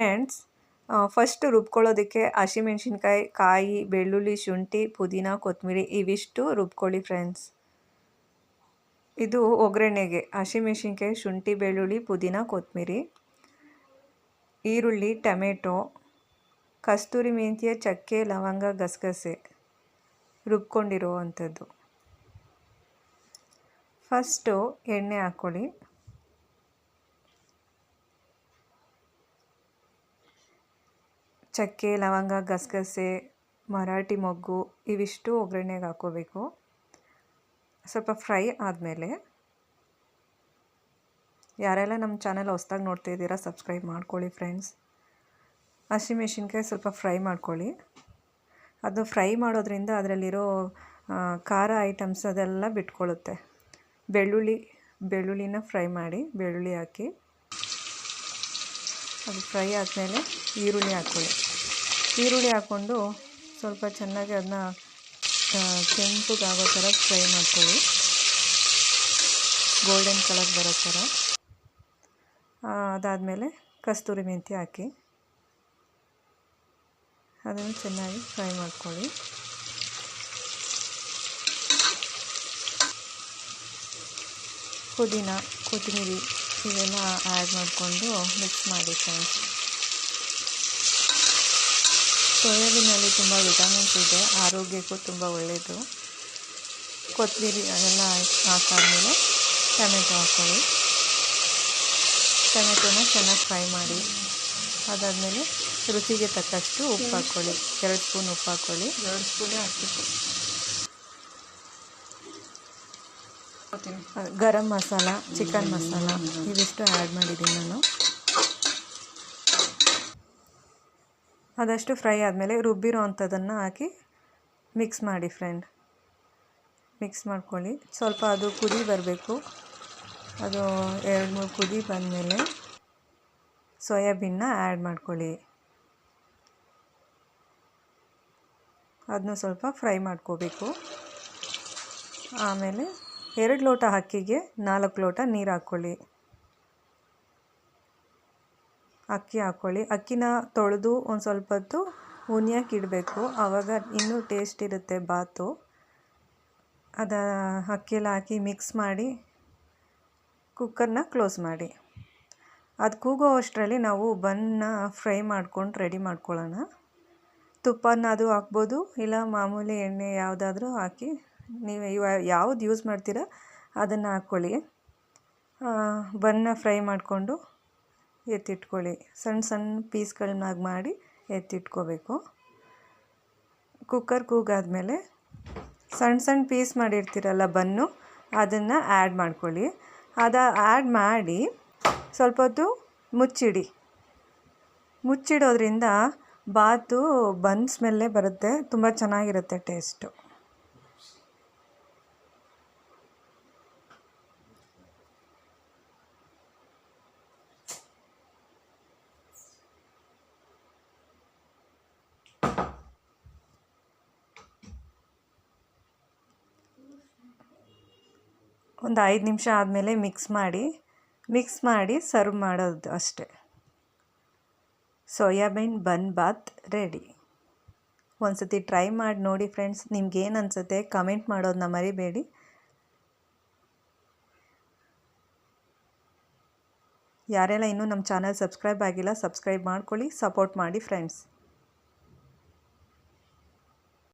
Friends first ರುಬ್ಕೊಳ್ಳೋದಕ್ಕೆ ಹಸಿಮೆಣ್ಸಿನ್ಕಾಯಿ ಕಾಯಿ, ಬೆಳ್ಳುಳ್ಳಿ, ಶುಂಠಿ, ಪುದೀನ, ಕೊತ್ತಂಬರಿ ಇವಿಷ್ಟು ರುಬ್ಕೊಳ್ಳಿ ಫ್ರೆಂಡ್ಸ್ ಇದು ಒಗ್ಗರಣೆಗೆ ಹಸಿಮೆಣ್ಸಿನ್ಕಾಯಿ ಶುಂಠಿ, ಬೆಳ್ಳುಳ್ಳಿ, ಪುದೀನ, ಕೊತ್ತಂಬರಿ, ಈರುಳ್ಳಿ, ಟೊಮೆಟೊ, ಕಸ್ತೂರಿ ಮೆಂತ್ಯ ಚಕ್ಕೆ, ಲವಂಗ, ಗಸಗಸೆ ರುಬ್ಕೊಂಡಿರುವಂಥದ್ದು. ಫಸ್ಟು ಎಣ್ಣೆ ಹಾಕ್ಕೊಳ್ಳಿ. ಚಕ್ಕೆ, ಲವಂಗ, ಗಸಗಸೆ, ಮರಾಠಿ ಮೊಗ್ಗು ಇವಿಷ್ಟು ಒಗ್ಗರಣೆಗೆ ಹಾಕೋಬೇಕು ಸ್ವಲ್ಪ ಫ್ರೈ ಆದಮೇಲೆ ಯಾರೆಲ್ಲ ನಮ್ಮ ಚಾನಲ್ ಹೊಸ್ದಾಗಿ ನೋಡ್ತಾ ಇದ್ದೀರಾ, ಸಬ್ಸ್ಕ್ರೈಬ್ ಮಾಡ್ಕೊಳ್ಳಿ ಫ್ರೆಂಡ್ಸ್. ಹಸಿಮೆಣ್ಸಿನ್ಕಾಯಿ ಸ್ವಲ್ಪ ಫ್ರೈ ಮಾಡ್ಕೊಳ್ಳಿ. ಅದು ಫ್ರೈ ಮಾಡೋದ್ರಿಂದ ಅದರಲ್ಲಿರೋ ಖಾರ ಐಟಮ್ಸ್ ಅದೆಲ್ಲ ಬಿಟ್ಕೊಳ್ಳುತ್ತೆ. ಬೆಳ್ಳುಳ್ಳಿ, ಬೆಳ್ಳುಳ್ಳಿನ ಫ್ರೈ ಮಾಡಿ ಬೆಳ್ಳುಳ್ಳಿ ಹಾಕಿ ಅದು ಫ್ರೈ ಆದಮೇಲೆ ಈರುಳ್ಳಿ ಹಾಕ್ಕೊಳ್ಳಿ ಈರುಳ್ಳಿ ಹಾಕ್ಕೊಂಡು ಸ್ವಲ್ಪ ಚೆನ್ನಾಗಿ ಅದನ್ನ ಕೆಂಪುಗಾಗೋ ಥರ ಫ್ರೈ ಮಾಡ್ಕೊಳ್ಳಿ. ಗೋಲ್ಡನ್ ಕಲರ್ ಬರೋ ಥರ ಅದಾದಮೇಲೆ ಕಸ್ತೂರಿ ಮೆಂತ್ಯ ಹಾಕಿ. ಅದನ್ನು ಚೆನ್ನಾಗಿ ಫ್ರೈ ಮಾಡ್ಕೊಳ್ಳಿ. ಪುದೀನ, ಕೊತ್ತಂಬರಿ ಇವೆಲ್ಲ ಆ್ಯಡ್ ಮಾಡಿಕೊಂಡು ಮಿಕ್ಸ್ ಮಾಡಿ ಫ್ರೆಂಡ್ಸ್ ಸೋಯಾಬೀನಲ್ಲಿ ತುಂಬ ವಿಟಮಿನ್ಸ್ ಇದೆ, ಆರೋಗ್ಯಕ್ಕೂ ತುಂಬ ಒಳ್ಳೆಯದು ಕೊತ್ತಂಬರಿ ಅದೆಲ್ಲ ಹಾಕಾದ್ಮೇಲೆ ಟೊಮೆಟೊ ಹಾಕ್ಕೊಳ್ಳಿ ಟೊಮೆಟೊನ ಚೆನ್ನಾಗಿ ಫ್ರೈ ಮಾಡಿ, ಅದಾದಮೇಲೆ ರುಚಿಗೆ ತಕ್ಕಷ್ಟು ಉಪ್ಪು ಹಾಕ್ಕೊಳ್ಳಿ ಎರಡು ಸ್ಪೂನ್ ಉಪ್ಪು ಹಾಕ್ಕೊಳ್ಳಿ ಎರಡು ಸ್ಪೂನೇ ಹಾಕಬೇಕು ಗರಂ ಮಸಾಲ, ಚಿಕನ್ ಮಸಾಲ, ಇದಿಷ್ಟು ಆ್ಯಡ್ ಮಾಡಿದ್ದೀನಿ ನಾನು. ಅದಷ್ಟು ಫ್ರೈ ಆದಮೇಲೆ ರುಬ್ಬಿರೋ ಅಂಥದ್ದನ್ನು ಹಾಕಿ ಮಿಕ್ಸ್ ಮಾಡಿ ಫ್ರೆಂಡ್ ಮಿಕ್ಸ್ ಮಾಡ್ಕೊಳ್ಳಿ. ಸ್ವಲ್ಪ ಅದು ಕುದಿ ಬರಬೇಕು. ಅದು ಎರಡು ಮೂರು ಕುದಿ ಬಂದಮೇಲೆ ಸೋಯಾಬೀನ್ನ ಆ್ಯಡ್ ಮಾಡ್ಕೊಳ್ಳಿ. ಅದನ್ನ ಸ್ವಲ್ಪ ಫ್ರೈ ಮಾಡ್ಕೋಬೇಕು. ಆಮೇಲೆ ಎರಡು ಲೋಟ ಅಕ್ಕಿಗೆ ನಾಲ್ಕು ಲೋಟ ನೀರು ಹಾಕ್ಕೊಳ್ಳಿ. ಅಕ್ಕಿ ಹಾಕ್ಕೊಳ್ಳಿ. ಅಕ್ಕಿನ ತೊಳೆದು ಒಂದು ಸ್ವಲ್ಪ ಹೊತ್ತು ಉನಿಯಕ್ಕೆ ಇಡಬೇಕು. ಆವಾಗ ಇನ್ನೂ ಟೇಸ್ಟ್ ಇರುತ್ತೆ ಬಾತು. ಅದ ಅಕ್ಕಿಯೆಲ್ಲ ಹಾಕಿ ಮಿಕ್ಸ್ ಮಾಡಿ ಕುಕ್ಕರ್ನ ಕ್ಲೋಸ್ ಮಾಡಿ. ಅದು ಕೂಗೋ ಅಷ್ಟರಲ್ಲಿ ನಾವು ಬನ್ನ ಫ್ರೈ ಮಾಡ್ಕೊಂಡು ರೆಡಿ ಮಾಡ್ಕೊಳ್ಳೋಣ. ತುಪ್ಪನ ಅದು ಹಾಕ್ಬೋದು, ಇಲ್ಲ ಮಾಮೂಲಿ ಎಣ್ಣೆ ಯಾವುದಾದ್ರೂ ಹಾಕಿ ನೀವು ಇವ ಯಾವ್ದು ಯೂಸ್ ಮಾಡ್ತೀರ, ಅದನ್ನು ಹಾಕ್ಕೊಳ್ಳಿ ಬನ್ನ ಫ್ರೈ ಮಾಡಿಕೊಂಡು ಎತ್ತಿಟ್ಕೊಳ್ಳಿ. ಸಣ್ಣ ಸಣ್ಣ ಪೀಸ್ಗಳನ್ನಾಗಿ ಮಾಡಿ ಎತ್ತಿಟ್ಕೋಬೇಕು. ಕುಕ್ಕರ್ ಕೂಗಾದಮೇಲೆ ಸಣ್ಣ ಸಣ್ಣ ಪೀಸ್ ಮಾಡಿರ್ತೀರಲ್ಲ ಬನ್ನು ಅದನ್ನು ಆ್ಯಡ್ ಮಾಡ್ಕೊಳ್ಳಿ. ಅದು ಆ್ಯಡ್ ಮಾಡಿ ಸ್ವಲ್ಪ ಹೊತ್ತು ಮುಚ್ಚಿಡಿ. ಮುಚ್ಚಿಡೋದ್ರಿಂದ ಬಾತು ಬನ್ ಸ್ಮೆಲ್ಲೇ ಬರುತ್ತೆ. ತುಂಬ ಚೆನ್ನಾಗಿರುತ್ತೆ ಟೇಸ್ಟು ಒಂದು ಐದು ನಿಮಿಷ ಆದಮೇಲೆ ಮಿಕ್ಸ್ ಮಾಡಿ ಮಿಕ್ಸ್ ಮಾಡಿ ಸರ್ವ್ ಮಾಡೋದು ಅಷ್ಟೆ. ಸೋಯಾಬೀನ್ ಬನ್ ಬಾತ್ ರೆಡಿ ಒಂದು ಸತಿ ಟ್ರೈ ಮಾಡಿ ನೋಡಿ ಫ್ರೆಂಡ್ಸ್ ನಿಮ್ಗೇನು ಅನ್ಸುತ್ತೆ ಅನಿಸುತ್ತೆ ಕಮೆಂಟ್ ಮಾಡೋದನ್ನ ಮರಿಬೇಡಿ. ಯಾರೆಲ್ಲ ಇನ್ನೂ ನಮ್ಮ ಚಾನಲ್ ಸಬ್ಸ್ಕ್ರೈಬ್ ಆಗಿಲ್ಲ ಸಬ್ಸ್ಕ್ರೈಬ್ ಮಾಡ್ಕೊಳ್ಳಿ ಸಪೋರ್ಟ್ ಮಾಡಿ ಫ್ರೆಂಡ್ಸ್